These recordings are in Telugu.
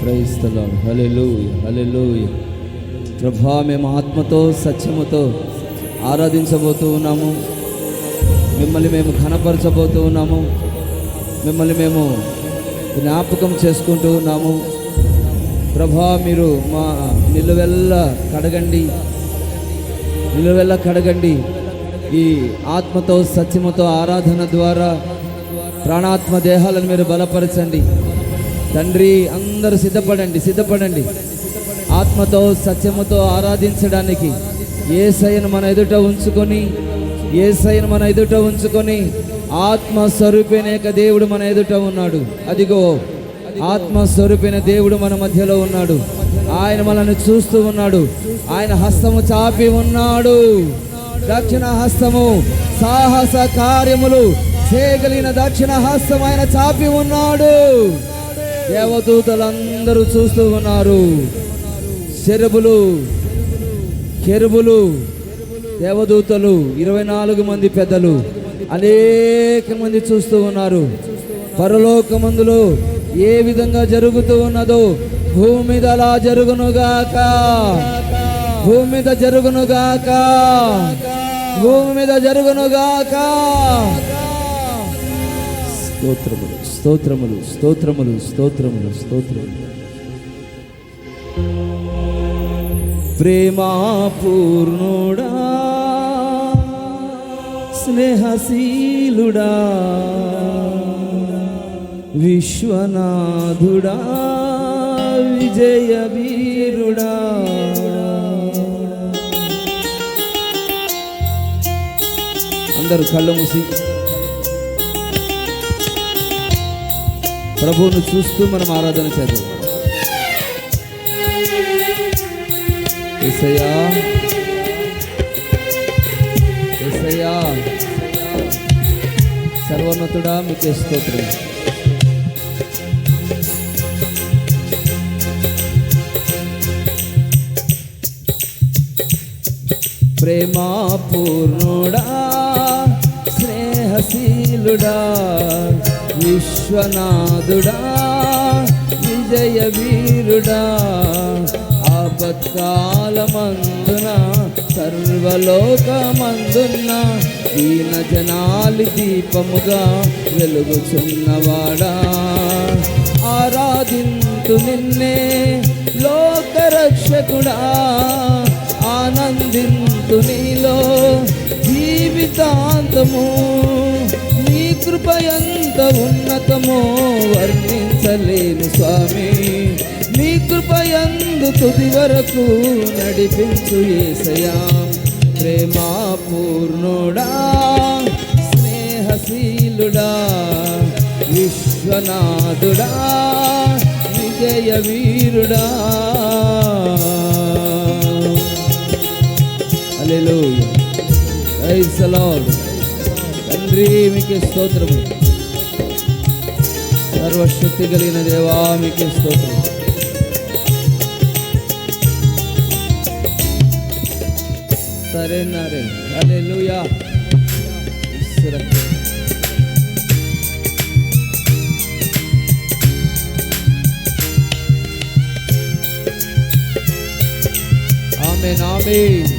క్రైస్తలాడు హలెలూయ హలెలూయ ప్రభా మేము ఆత్మతో సత్యముతో ఆరాధించబోతూ ఉన్నాము. మిమ్మల్ని మేము ఘనపరచబోతూ ఉన్నాము. మిమ్మల్ని మేము జ్ఞాపకం చేసుకుంటూ ఉన్నాము. ప్రభా మీరు మా నిలువెల్ల కడగండి. నిలువెల్ల కడగండి. ఈ ఆత్మతో సత్యముతో ఆరాధన ద్వారా ప్రాణాత్మ దేహాలను మీరు బలపరచండి. తండ్రి అందరూ సిద్ధపడండి సిద్ధపడండి. ఆత్మతో సత్యముతో ఆరాధించడానికి ఏ సైను మన ఎదుట ఉంచుకొని ఏ సైను మన ఎదుట ఉంచుకొని ఆత్మ స్వరూపేనేక దేవుడు మన ఎదుట ఉన్నాడు. అదిగో ఆత్మ స్వరూపైన దేవుడు మన మధ్యలో ఉన్నాడు. ఆయన మనల్ని చూస్తూ ఉన్నాడు. ఆయన హస్తము చాపి ఉన్నాడు. దక్షిణ హస్తము సాహస కార్యములు చేయగలిగిన దక్షిణ హస్తం ఆయన చాపి ఉన్నాడు. దేవదూతలందరూ చూస్తూ ఉన్నారు. చెరుబులు కెరుబులు దేవదూతలు ఇరవై నాలుగు మంది పెద్దలు అనేక మంది చూస్తూ ఉన్నారు. పరలోకమందులో ఏ విధంగా జరుగుతూ ఉన్నదో భూమి మీద అలా జరుగునుగాక. భూమి మీద జరుగునుగాక. భూమి మీద జరుగునుగాక. స్తోత్రం. స్తోత్రములు స్తోత్రములు స్తోత్రములు స్తోత్రములు. ప్రేమాపూర్ణుడా స్నేహశీలుడా విశ్వనాథుడా విజయ వీరుడా అందరూ కళ్ళు మూసి. ప్రభువును చూస్తూ మనం ఆరాధన చేద్దాం. ఎసయ్యా ఎసయ్యా సర్వోన్నతుడా మీకు స్తోత్రం. ప్రేమా పూర్ణుడా స్నేహశీలుడా విశ్వనాథుడా విజయ వీరుడా ఆపత్కాలమందున సర్వలోకమందున్న దీన జనాలి దీపముగా వెలుగుచున్నవాడా. ఆరాధింతు నిన్నే లోకరక్షకుడా ఆనందింతు నీలో జీవితాంతము. కృప ఎంత ఉన్నతమో వర్ణించలేను స్వామి. నీ కృప ఎందు తుది వరకు నడిపించు ఏసయా ప్రేమా పూర్ణుడా స్నేహశీలుడా విశ్వనాథుడా విజయ వీరుడా హల్లెలూయా ప్రైజ్ ది లార్డ్ తండ్రి మీకే స్తోత్రము సర్వశక్తి కలిగిన దేవా మీకే స్తోత్రం సరేనారే హల్లెలూయా ఈశ్వర ఆమేన్ ఆమేన్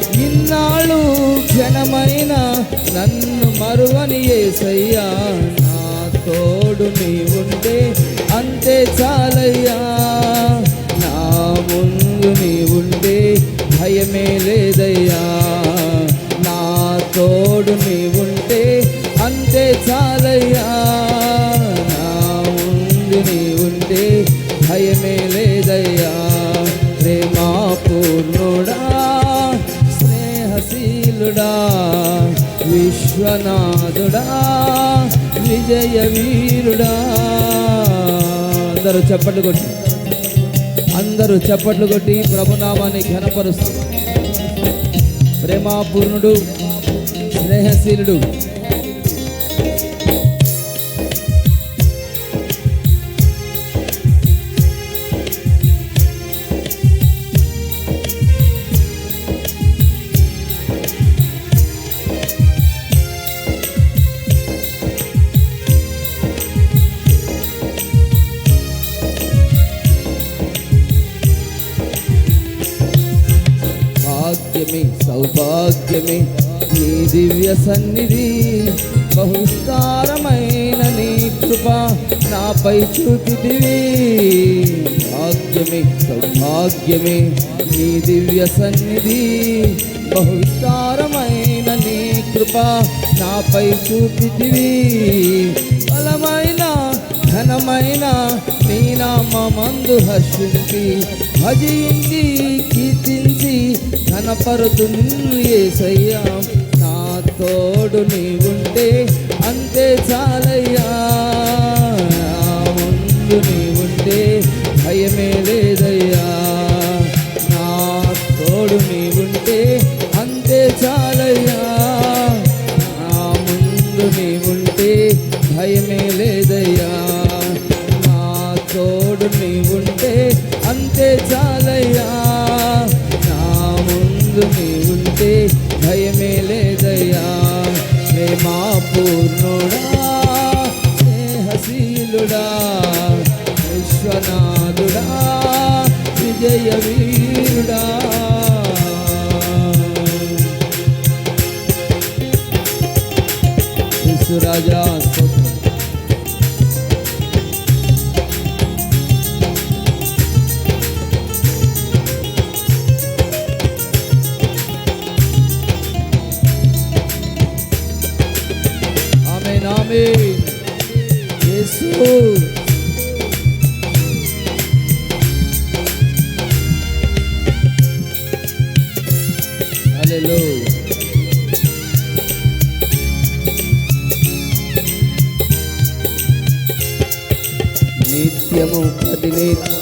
ఇన్నాళ్ళు క్షణమైన నన్ను మరువని ఏసయ్యా నీవుంటే అంతే చాలయ్యా. నా ముందు నీవుంటే భయమే లేదయ్యా. నా తోడు నీ ఉంటే అంతే చాలయ్యా. విశ్వనాథుడా విజయ వీరుడా. అందరూ చప్పట్లు కొట్టి అందరూ చప్పట్లు కొట్టి ప్రభునామాన్ని ఘనపరుస్తూ ప్రేమాపూర్ణుడు స్నేహశీలుడు సన్నిధి బహుస్తారమైన నీ కృప నాపై చూపితివి భాగ్యమే సౌభాగ్యమే నీ దివ్య సన్నిధి బహుస్తారమైన నీ కృప నాపై చూపితివి బలమైన ఘనమైన నీ నామందు హర్షించి భజించి కీర్తించి ఘనపరుతు నిన్ను ఏసయ్యా. తోడు నీవుంటే అంతే చాలయ్యా. నా ముందు నీవుంటే భయమే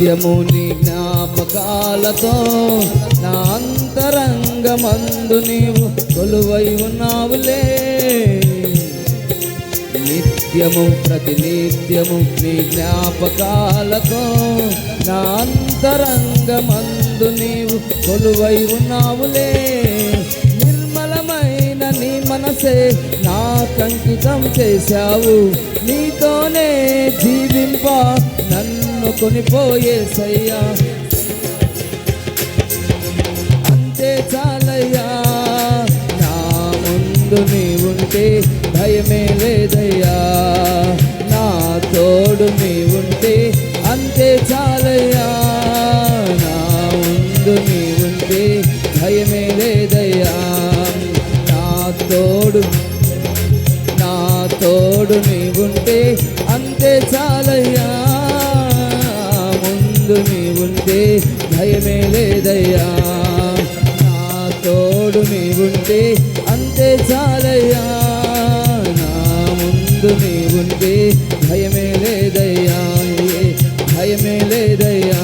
ప్రతినిత్యము నీ జ్ఞాపకాలతో నా అంతరంగమందు నీవు కొలువై ఉన్నావులే. నిత్యము ప్రతినిత్యము నీ జ్ఞాపకాలతో నా అంతరంగమందు నీవు కొలువై ఉన్నావులే. నిర్మలమైన నీ మనసే నా కంకితం చేశావు. నీతోనే జీవింప నన్ను కొనిపోయేసయ్యా అంతే చాలయ్యా. నా ముందు నీవుంటే భయమే లేదయ్యా. నా తోడు నీవుంటే అంతే చాలయ్యా. నా ముందు నీవుంటే భయమే లేదయ్యా. నా తోడు నా తోడు నీవుంటే అంతే చాలయ్యా. ముందు ఉంటే భయమే లేదయ్యా. నా తోడు ఉంటే అంతే చాలయ్యా. నా ముందు ఉంటే భయమే లేదయ్యా. భయమే లేదయ్యా.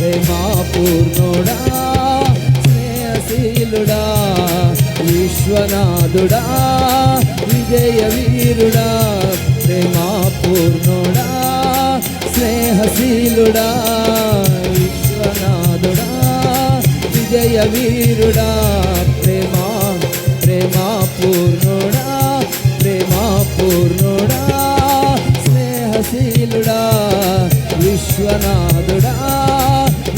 రే మా పూర్ణుడా స్నేహశీలుడా విశ్వనాథుడా విజయ వీరుడా రే మా పూర్ణుడా శీలుడా విశ్వనాథుడా విజయ వీరుడా ప్రేమా ప్రేమా పూర్ణుడా ప్రేమా పూర్ణుడా స్నేహశీలుడా విశ్వనాథుడా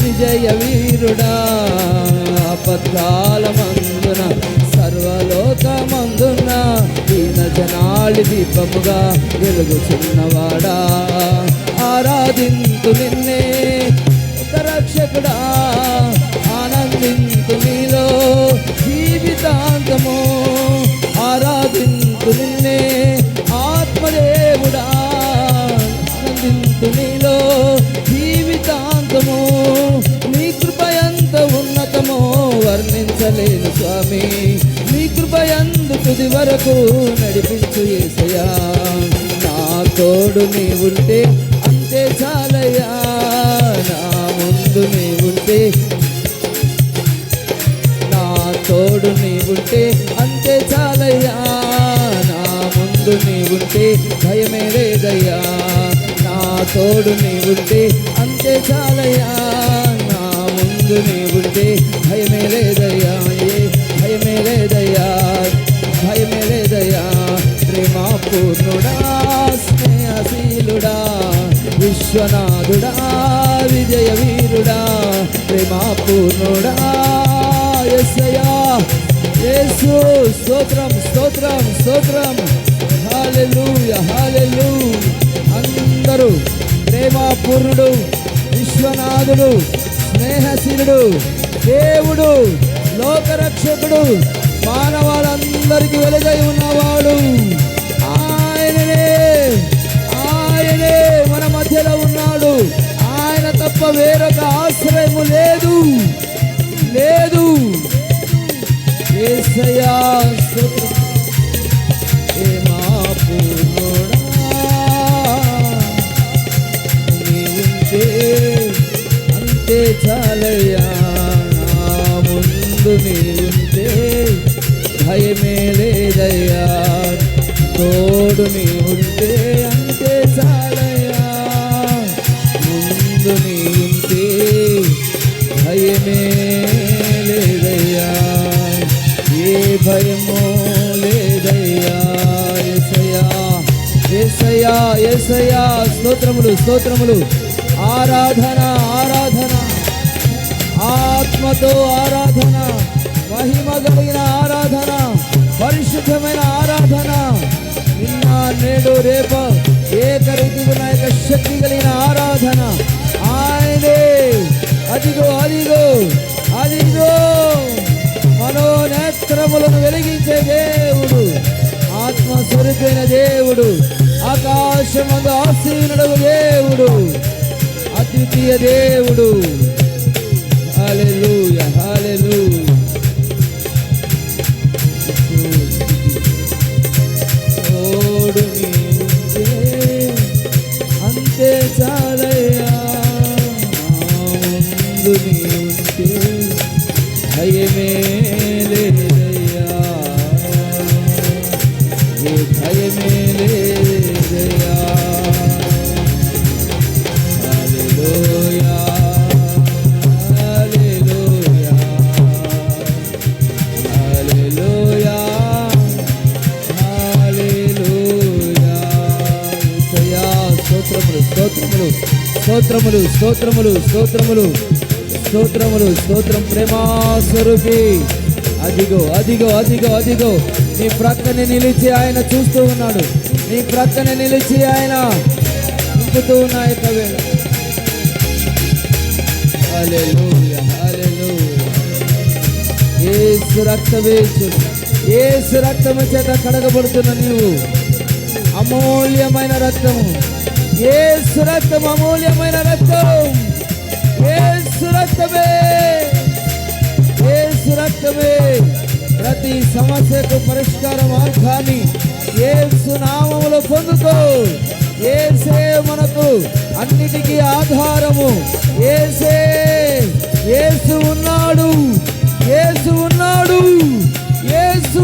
విజయ వీరుడా ఆపత్కాలమందున సర్వలోకమందున దీన జనాలి దీపముగా వెలుగుచున్నవాడా. ఆరాధింతు నిన్నే. రక్షకుడా ఆనందింతు నీలో. జీవితాంతము ఆరాధింతు నిన్నే. ఆత్మదేవుడా ఆనందింతు నీలో. జీవితాంతము నీ కృప ఎంత ఉన్నతమో వర్ణించలేదు స్వామి. నీ కృప ఎందు తుది వరకు నడిపించు ఏసయా నా తోడు నీ ఉంటే చాలయ్యా నా ముందు నీ ఉంటే నా తోడు నీ ఉంటే అంతే చాలయ్యా నా ముందు నీ ఉంటే భయమే లేదయ్యా నా తోడు నీ ఉంటే అంతే చాలయ్యా నా ముందు నీ ఉంటే భయమే లేదయ్యా ఏ భయమే లేదయ్యా భయమే లేదయ్యా ప్రేమ పూర్ణుడా స్నేహశీలుడా. విశ్వనాథుడా విజయ వీరుడా ప్రేమాపూర్ణుడా ఎస్సయా యేసు స్తోత్రం స్తోత్రం స్తోత్రం. హాలెలు హాలెలు అందరూ ప్రేమాపూర్ణుడు విశ్వనాథుడు స్నేహశీలుడు దేవుడు లోకరక్షకుడు మానవాళ్ళందరికీ వెలుగై ఉన్నవాడు. తప్ప వేరొక ఆశ్రయము లేదు. లేదు. యేసయ్యా అంతే చాలయ్యా నా ముందు నీవుంటే భయమే లేదయ్యా తోడు నీవుంటే అంతే ఎసయ్యా ఎసయ్యా స్తోత్రములు స్తోత్రములు. ఆరాధన ఆరాధన. ఆత్మతో ఆరాధన. మహిమ కలిగిన ఆరాధన. పరిశుద్ధమైన ఆరాధన. నిన్న నేడు రేప ఏకరీతిగా నా యొక్క శక్తి కలిగిన ఆరాధన. ఆయనే. అదిగో అదిగో అదిగో. మనోనేత్రములను వెలిగించే దేవుడు. ఆత్మ స్వరూపైన దేవుడు. ఆకాశమందు ఆసీనుడు దేవుడు అద్వితీయ దేవుడు. హాలెలూయ హాలెలూయ స్తోత్రములు స్తోత్రములు స్తోత్రములు స్తోత్రములు స్తోత్రములు స్తోత్రం ప్రేమాస్వరూపి అదిగో అదిగో అదిగో అదిగో నీ ప్రక్కనే నిలిచి ఆయన చూస్తూ ఉన్నాడు. నీ ప్రక్కనే నిలిచి ఆయన ఉంపుతూ ఉన్నాయి యొక్క వేళ. హల్లెలూయా హల్లెలూయా. ఏసు రక్తము చేత కడగబడుతున్న నీవు. అమూల్యమైన రక్తము. ఏసు రక్తం అమూల్యమైన రక్తం. ఏసు రక్తమే ఏసు రక్తమే ప్రతి సమస్యకు పరిష్కార మార్గాన్ని ఏసు నామములో పొందుకో. ఏసే మనకు అన్నిటికీ ఆధారము. ఏసే ఏసు ఉన్నాడు. ఏసు ఉన్నాడు. ఏసు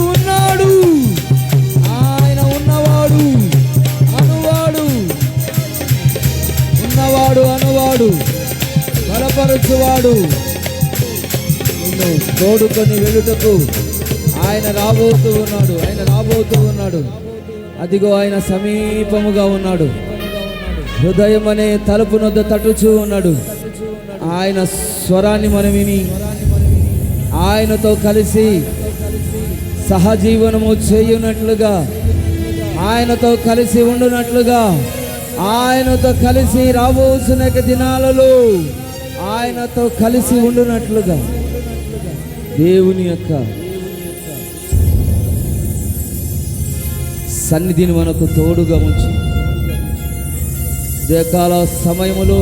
బలపరచువాడు నిన్ను తోడుకొని వెళ్ళుటకు ఆయన రాబోతూ ఉన్నాడు. ఆయన రాబోతూ ఉన్నాడు. అదిగో ఆయన సమీపముగా ఉన్నాడు. హృదయం అనే తలుపు నొద్ద తట్టుచూ ఉన్నాడు. ఆయన స్వరాన్ని మనం విని ఆయనతో కలిసి సహజీవనము చేయునట్లుగా ఆయనతో కలిసి ఉండునట్లుగా ఆయనతో కలిసి రాబోసిన దినాలలో ఆయనతో కలిసి ఉండునట్లుగా. దేవుని యొక్క సన్నిధిని మనకు తోడుగా ఉంచి. దేకాల సమయములో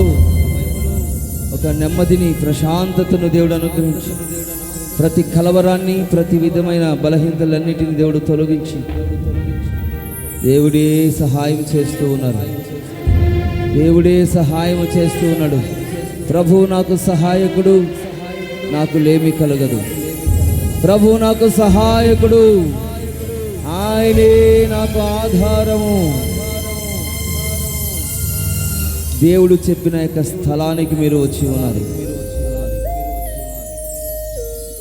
ఒక నెమ్మదిని ప్రశాంతతను దేవుడు అనుగ్రహించి. ప్రతి కలవరాన్ని ప్రతి విధమైన బలహీనతలన్నిటిని దేవుడు తొలగించి. దేవుడే సహాయం చేస్తూ ఉన్నారు. దేవుడే సహాయం చేస్తూ ఉన్నాడు. ప్రభు నాకు సహాయకుడు నాకు లేమి కలగదు. ప్రభు నాకు సహాయకుడు ఆయనే నాకు ఆధారము. దేవుడు చెప్పిన యొక్క స్థలానికి మీరు వచ్చి ఉన్నారు.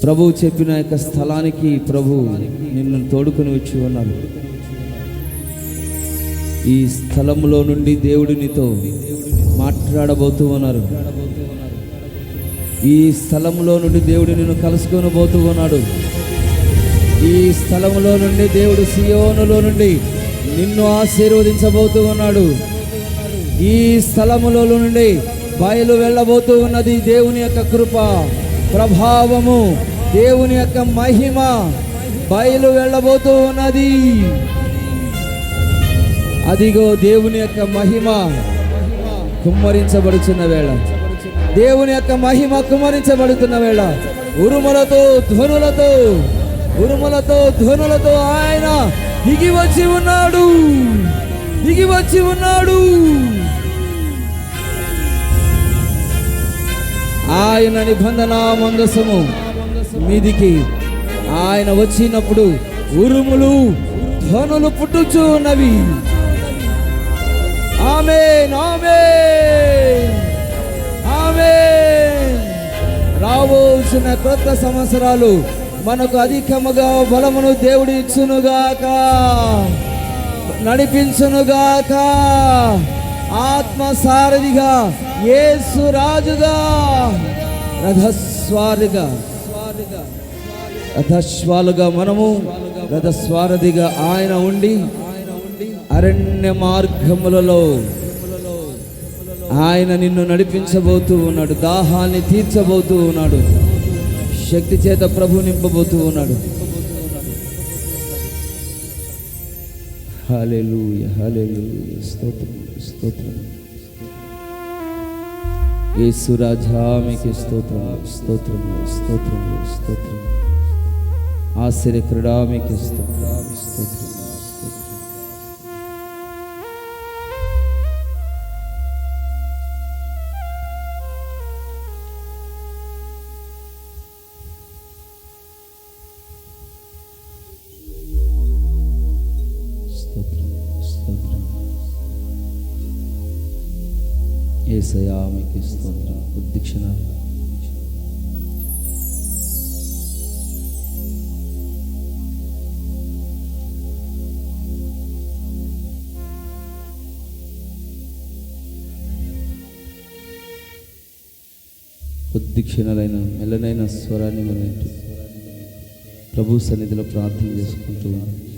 ప్రభు చెప్పిన యొక్క స్థలానికి ప్రభు నిన్ను తోడుకొని వచ్చి ఉన్నారు. ఈ స్థలంలో నుండి దేవుడినితో మాట్లాడబోతూ ఉన్నారు ఈ స్థలంలో నుండి దేవుడు నిన్ను కలుసుకొని పోతూ ఉన్నాడు ఈ స్థలంలో నుండి దేవుడు సియోనులో నుండి నిన్ను ఆశీర్వదించబోతూ ఉన్నాడు ఈ స్థలములో నుండి బయలు వెళ్ళబోతూ ఉన్నది దేవుని యొక్క కృప ప్రభావము దేవుని యొక్క మహిమ. బయలు వెళ్ళబోతూ ఉన్నది అదిగో దేవుని యొక్క మహిమ. కుమ్మరించబడుచున్న వేళ. దేవుని యొక్క మహిమ కుమ్మరించబడుతున్న వేళ. ఉరుములతో ధ్వనులతో ఉరుములతో ధ్వనులతో ఆయన దిగి వచ్చి ఉన్నాడు. దిగి వచ్చి ఉన్నాడు. ఆయన నిబంధన మందసము మీదికి. ఆయన వచ్చినప్పుడు ఉరుములు ధ్వనులు పుట్టుచూ ఉన్నవి ఆమె ఆమె రాబోసిన కొత్త సంవత్సరాలు మనకు అధికముగా బలమును దేవుడు ఇచ్చునుగాక. నడిపించునుగాక. ఆత్మ సారథిగా యేసు రాజుగా. రథస్వారిగా. రథస్వాలుగా మనము రథస్వారథిగా ఆయన ఉండి అరణ్య మార్గములలో ఆయన నిన్ను నడిపించబోతూ ఉన్నాడు. దాహాన్ని తీర్చబోతూ ఉన్నాడు. శక్తి చేత ప్రభు నింపబోతూ ఉన్నాడు. హల్లెలూయ హల్లెలూయ. స్తోత్రం స్తోత్రం. యేసు రాజా మీకు స్తోత్రం స్తోత్రం స్తోత్రం స్తోత్రం. ఆశ్చర్యకరుడా మీకు స్తోత్రం స్తోత్రం స్తోత్రం. స్తోత్రం. స్తోత్రం ఏసయా మీకు స్తోత్రం. కొద్ది కొద్ది క్షణాలైన మెల్లనైన స్వరాన్ని మనం ప్రభు సన్నిధిలో ప్రార్థన చేసుకుంటూ ఉన్నాం